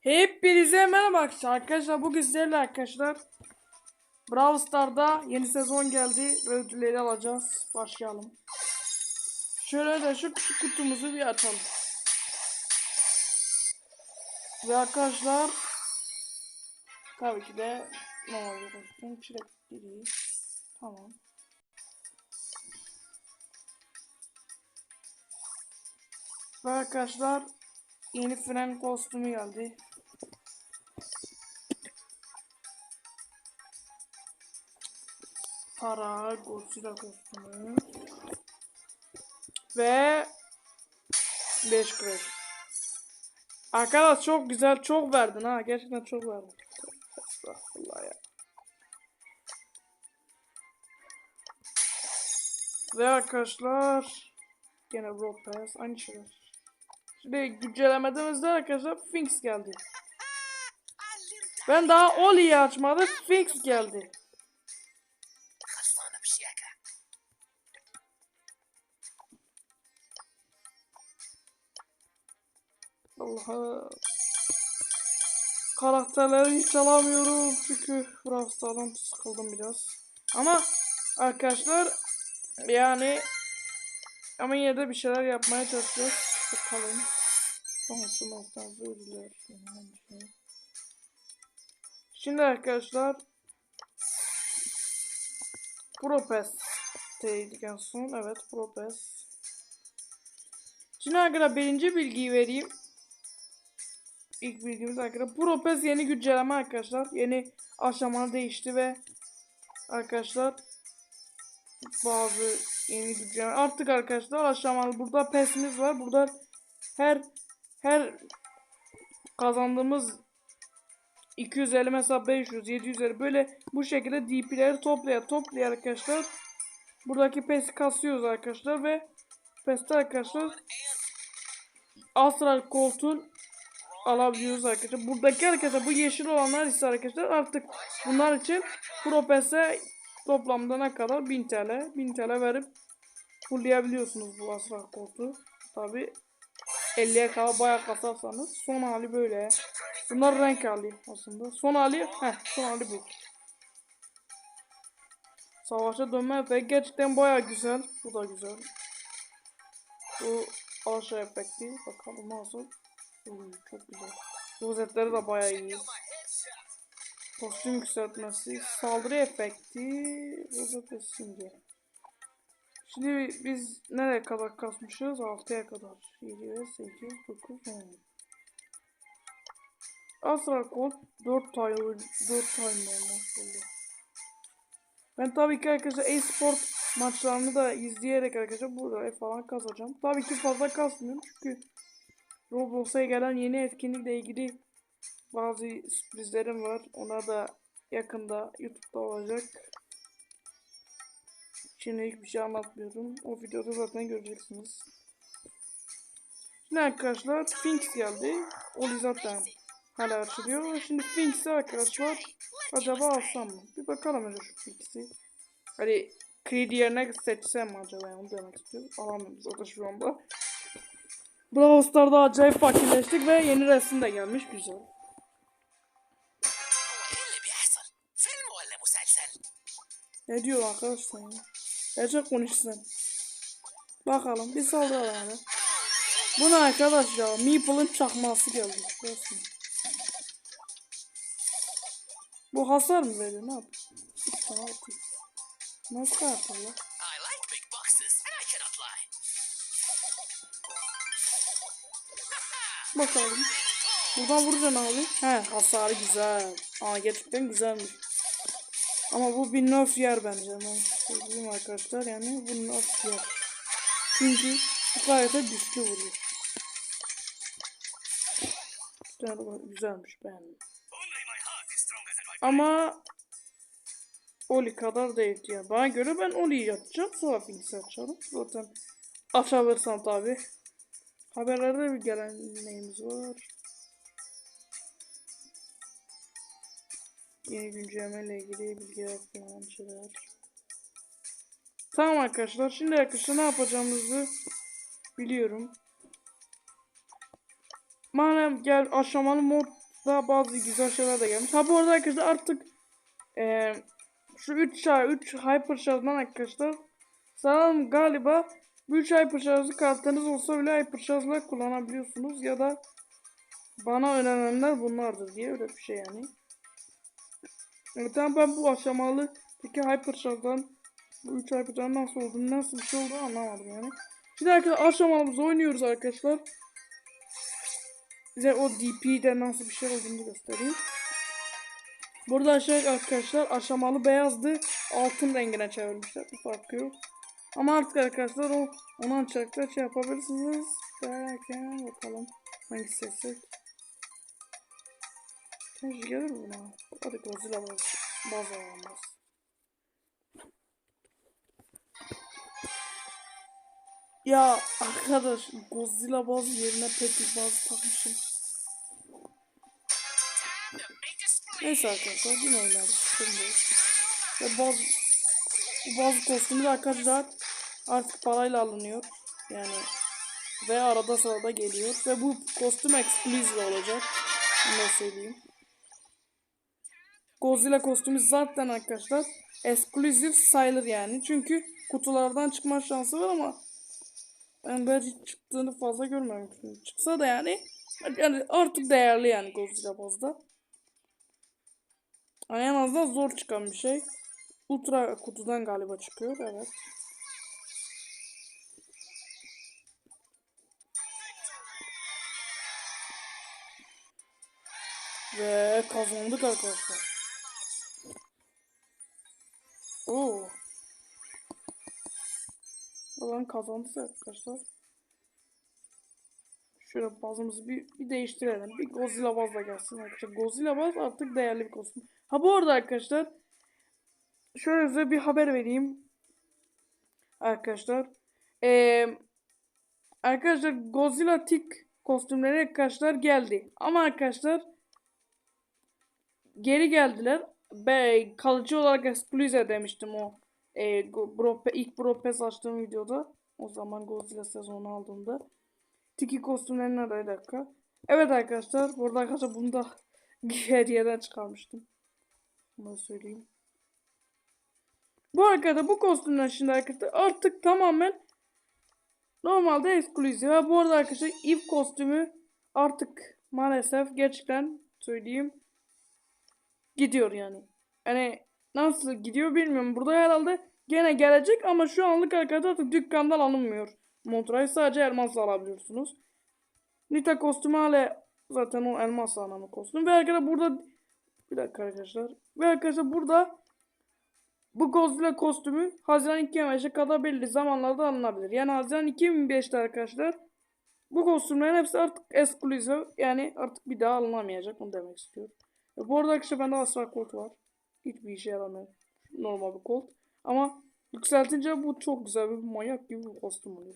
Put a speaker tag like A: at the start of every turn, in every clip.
A: Hepinize merhaba arkadaşlar. Bugün sizlerle arkadaşlar Brawl Stars'da yeni sezon geldi ödülleri alacağız. Başlayalım. Şöyle de şu küçük kutumuzu bir açalım. Ve arkadaşlar tabii ki de normal bir kostüm çilekli Tamam. Ve arkadaşlar yeni fren kostümü geldi. Para, Godzilla kostümü. Ve 5 crash. Arkadaş çok güzel, çok verdin ha. Gerçekten çok verdin. Estağfurullah ya. Ve arkadaşlar gene Road Pass aynı şeyler. Şimdi güncellemediğimizde arkadaşlar Finks geldi. Ben daha Oli'yi açmadım. Finks geldi. Allah'a karakterleri hiç alamıyorum çünkü Brawl sıkıldım biraz. Ama arkadaşlar yani ama yine de bir şeyler yapmaya çalışacağız. Bakalım. Sonrası nostalji ödüller. Şimdi arkadaşlar Propes dedik en son. Evet Propes. Şimdi arkadaşlar birinci bilgiyi vereyim. İlk bilgimiz arkadaşlar. Propes yeni güncelleme arkadaşlar. Yeni aşamalı değişti ve arkadaşlar bazı yeni güncelleme. Artık arkadaşlar aşamalı burada pesimiz var. Burada her her kazandığımız 250 mesela 500 750 böyle bu şekilde DP'leri toplaya toplaya arkadaşlar buradaki pesi kasıyoruz arkadaşlar ve peste arkadaşlar Astral koltuğun alabiliyoruz arkadaşlar. Buradaki arkadaşlar bu yeşil olanlar ise arkadaşlar artık bunlar için Pro Pass'e toplamda ne kadar 1000 TL 1000 TL verip fullleyebiliyorsunuz bu Astral koltuğu. Tabi 50'ye kadar bayağı kasarsanız son hali böyle. Bunlar renk hali aslında. Son hali heh son hali bu. Savaşa dönme ve gerçekten bayağı güzel. Bu da güzel. Bu aşağı efekti. Bakalım nasıl. Uy, çok güzel. Rozetleri de bayağı iyi. Kostüm yükseltmesi, saldırı efekti, rozet simge. Şimdi biz nereye kadar kasmışız? 6'ya kadar. 7 ve 8, 9, 10. Astral Colt 4 tane 4 tane olmuş oldu. Ben tabii ki arkadaşlar e-sport maçlarını da izleyerek arkadaşlar burada falan kazacağım. Tabii ki fazla kasmıyorum çünkü Roblox'a gelen yeni etkinlikle ilgili bazı sürprizlerim var. Ona da yakında YouTube'da olacak. Şimdi hiçbir şey anlatmıyorum. O videoda zaten göreceksiniz. Şimdi arkadaşlar Finks geldi. Oli zaten hala açılıyor. Şimdi Finks'i arkadaşlar acaba alsam mı? Bir bakalım önce şu Finks'i. Hani Creed yerine seçsem mi acaba? Yani onu demek istiyorum. Alamıyoruz o da şu anda. Brawl Stars'da acayip fakirleştik ve yeni resim de gelmiş güzel. Ne diyor arkadaşlar ya? Gerçek konuşsun. Bakalım bir saldıralım abi. Bu ne arkadaş ya? Meeple'ın çakması geldi. Resmen. Bu hasar mı veriyor? Ne yapıyor? Nasıl kartı
B: lan?
A: Bakalım. Buradan vuracaksın abi. He hasarı güzel. Aa gerçekten güzelmiş. Ama bu bir nerf yer bence. Ben söyleyeyim arkadaşlar yani bu nerf yer. Çünkü bu gayet de güçlü vuruyor. Güzel, güzelmiş beğendim. Ama Oli kadar değil ya. Bana göre ben Oli'yi yapacağım. Sonra Finks'i açarım. Zaten açabilirsem tabi. Haberlerde bir gelen neyimiz var. Yeni güncelleme ile ilgili bilgiler falan şeyler. Tamam arkadaşlar. Şimdi arkadaşlar ne yapacağımızı biliyorum. Madem gel aşamalı mod daha bazı güzel şeyler de gelmiş. Ha bu arada arkadaşlar artık e, şu 3 şar 3 hyper şarjdan arkadaşlar sanırım galiba bu 3 hyper şarjlı kartınız olsa bile hyper kullanabiliyorsunuz ya da bana önerilenler bunlardır diye öyle bir şey yani. Evet tamam ben bu aşamalı peki hyper bu 3 hyper nasıl olduğunu nasıl bir şey olduğunu anlamadım yani. Şimdi arkadaşlar aşamalımızı oynuyoruz arkadaşlar. Size o DP'de nasıl bir şey olduğunu göstereyim. Burada aşağı arkadaşlar aşamalı beyazdı. Altın rengine çevirmişler. Bir farkı yok. Ama artık arkadaşlar o onu açacaklar şey yapabilirsiniz. Derken bakalım hangisi seçsek. Sence gelir mi buna? Hadi Godzilla baz. Baz olmaz. Ya arkadaş Godzilla baz yerine Pepsi baz takmışım. Neyse arkadaşlar yine oynarız. Değil. Ve baz, bazı kostümü de arkadaşlar artık parayla alınıyor. Yani ve arada sırada geliyor. Ve bu kostüm exclusive olacak. Bunu söyleyeyim. Godzilla kostümü zaten arkadaşlar exclusive sayılır yani. Çünkü kutulardan çıkma şansı var ama ben böyle hiç çıktığını fazla görmemiştim. Çıksa da yani, yani artık değerli yani Godzilla bazda. Yani en azından zor çıkan bir şey. Ultra kutudan galiba çıkıyor evet. Ve kazandık arkadaşlar. Oo. Ulan kazandık arkadaşlar. Şöyle bazımızı bir, bir değiştirelim. Bir Godzilla bazla gelsin arkadaşlar. Godzilla baz artık değerli bir kostüm. Ha bu arada arkadaşlar. Şöyle size bir haber vereyim. Arkadaşlar. Ee, arkadaşlar Godzilla Tick kostümleri arkadaşlar geldi. Ama arkadaşlar geri geldiler. Be, kalıcı olarak exclusive demiştim o. E, Bro, ilk Bro Pass açtığım videoda. O zaman Godzilla sezonu aldığımda. Tiki kostümlerin araya dakika. Evet arkadaşlar. Burada arkadaşlar bunu da her yerden çıkarmıştım. Bunu söyleyeyim. Bu arkada bu kostümler şimdi arkadaşlar artık tamamen normalde exclusive. Ha, bu arada arkadaşlar if kostümü artık maalesef gerçekten söyleyeyim gidiyor yani. Yani nasıl gidiyor bilmiyorum. Burada herhalde gene gelecek ama şu anlık arkadaşlar artık dükkandan alınmıyor. Montra'yı sadece elmasla alabiliyorsunuz. Nita kostümü hala zaten o elmas anlamı kostüm. Ve arkadaşlar burada bir dakika arkadaşlar. Ve arkadaşlar burada bu Godzilla kostümü Haziran 2005'e kadar belli zamanlarda alınabilir. Yani Haziran 2005'te arkadaşlar bu kostümlerin hepsi artık exclusive yani artık bir daha alınamayacak onu demek istiyorum. Ve bu arada arkadaşlar bende Astra Colt var. Hiçbir işe yaramıyor. Normal bir Colt. Ama yükseltince bu çok güzel bir manyak gibi bir kostüm oluyor.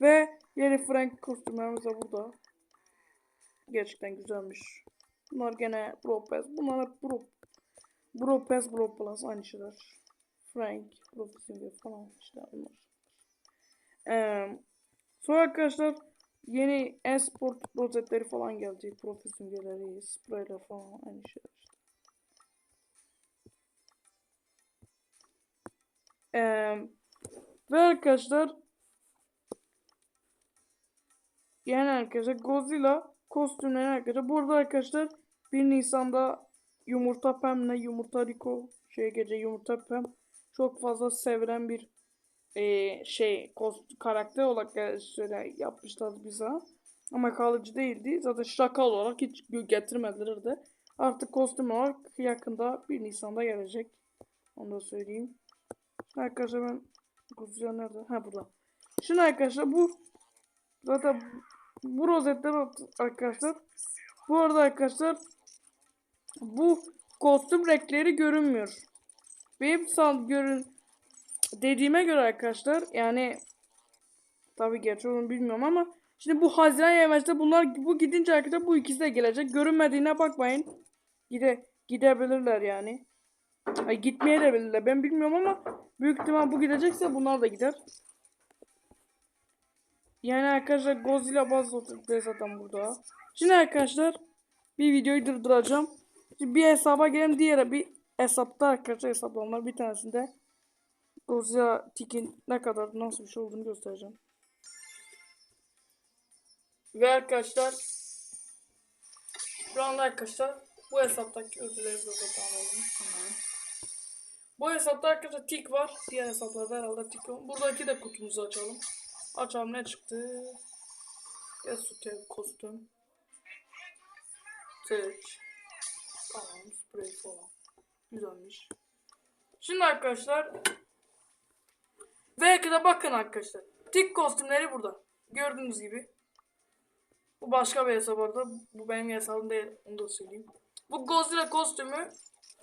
A: Ve yeni Frank kostümlerimiz de burada. Gerçekten güzelmiş. Bunlar gene Bro Pass. Bunlar hep Bro, Bro Pass, Bro Plus aynı şeyler. Frank, Profesyonel falan işte bunlar. Ee, sonra arkadaşlar yeni e-sport rozetleri falan gelecek. Profesyonelleri, spreyler falan aynı şeyler. Ee, ve arkadaşlar yani arkadaşlar Godzilla kostümleri arkadaşlar. Burada arkadaşlar 1 Nisan'da Yumurta Pem'le Yumurta Rico şey gece Yumurta Pem çok fazla sevilen bir eee, şey karakter olarak e, şöyle yapmışlar bize. Ama kalıcı değildi. Zaten şaka olarak hiç getirmediler de. Artık kostüm olarak yakında 1 Nisan'da gelecek. Onu da söyleyeyim. Arkadaşlar ben Godzilla nerede? Ha burada. Şimdi arkadaşlar bu zaten bu rozetler arkadaşlar. Bu arada arkadaşlar bu kostüm renkleri görünmüyor. Benim san görün dediğime göre arkadaşlar yani tabii gerçi onu bilmiyorum ama şimdi bu Haziran Yemez'de bunlar bu gidince arkadaşlar bu ikisi de gelecek. Görünmediğine bakmayın. Gide gidebilirler yani. Ay gitmeye de bilirler. Ben bilmiyorum ama büyük ihtimal bu gidecekse bunlar da gider. Yani arkadaşlar Godzilla bazı zaten burada. Şimdi arkadaşlar bir videoyu durduracağım. Bir hesaba girelim diğer bir hesapta arkadaşlar hesaplamlar bir tanesinde Godzilla Tik'in ne kadar nasıl bir şey olduğunu göstereceğim. Ve arkadaşlar şu anda arkadaşlar bu hesaptaki alalım. Hemen. Bu hesapta arkadaşlar tik var. Diğer hesaplarda herhalde tik yok. Buradaki de kutumuzu açalım. Açalım ne çıktı? Yasuke kostüm. Seç. Tamam sprey falan. Güzelmiş. Şimdi arkadaşlar Belki de bakın arkadaşlar. Tik kostümleri burada. Gördüğünüz gibi. Bu başka bir hesap arada. Bu benim hesabım değil. Onu da söyleyeyim. Bu Godzilla kostümü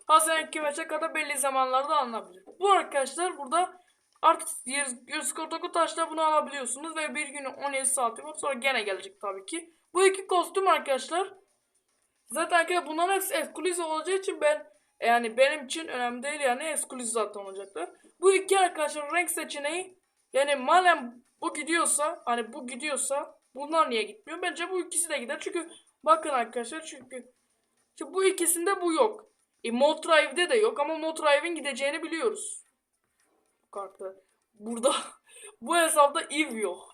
A: Hasan Kimeç'e kadar belli zamanlarda alınabilir. Bu arkadaşlar burada artık 149 taşla bunu alabiliyorsunuz ve bir günü 17 saati var. Sonra gene gelecek tabii ki. Bu iki kostüm arkadaşlar zaten ki bunların hepsi eksklusif olacağı için ben yani benim için önemli değil yani eksklusif zaten olacaklar. Bu iki arkadaşlar renk seçeneği yani madem bu gidiyorsa hani bu gidiyorsa bunlar niye gitmiyor? Bence bu ikisi de gider. Çünkü bakın arkadaşlar çünkü çünkü bu ikisinde bu yok. E, Mod Drive'de de yok ama Mod Drive'in gideceğini biliyoruz. Bu kartta. Burada bu hesapta Eve yok.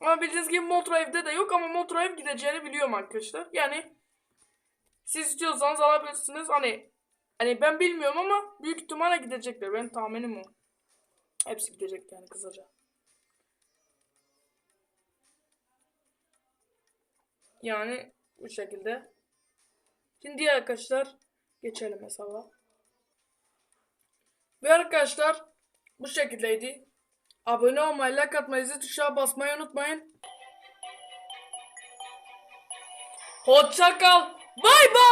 A: Ama bildiğiniz gibi Mod Drive'de de yok ama Mod Drive gideceğini biliyorum arkadaşlar. Yani siz istiyorsanız alabilirsiniz. Hani hani ben bilmiyorum ama büyük ihtimalle gidecekler. Benim tahminim o. Hepsi gidecek yani kısaca. Yani bu şekilde. Şimdi arkadaşlar geçelim hesaba. Ve arkadaşlar bu şekildeydi. Abone olmayı, like atmayı, zil tuşuna basmayı unutmayın. Hoşça kal. Bye bye!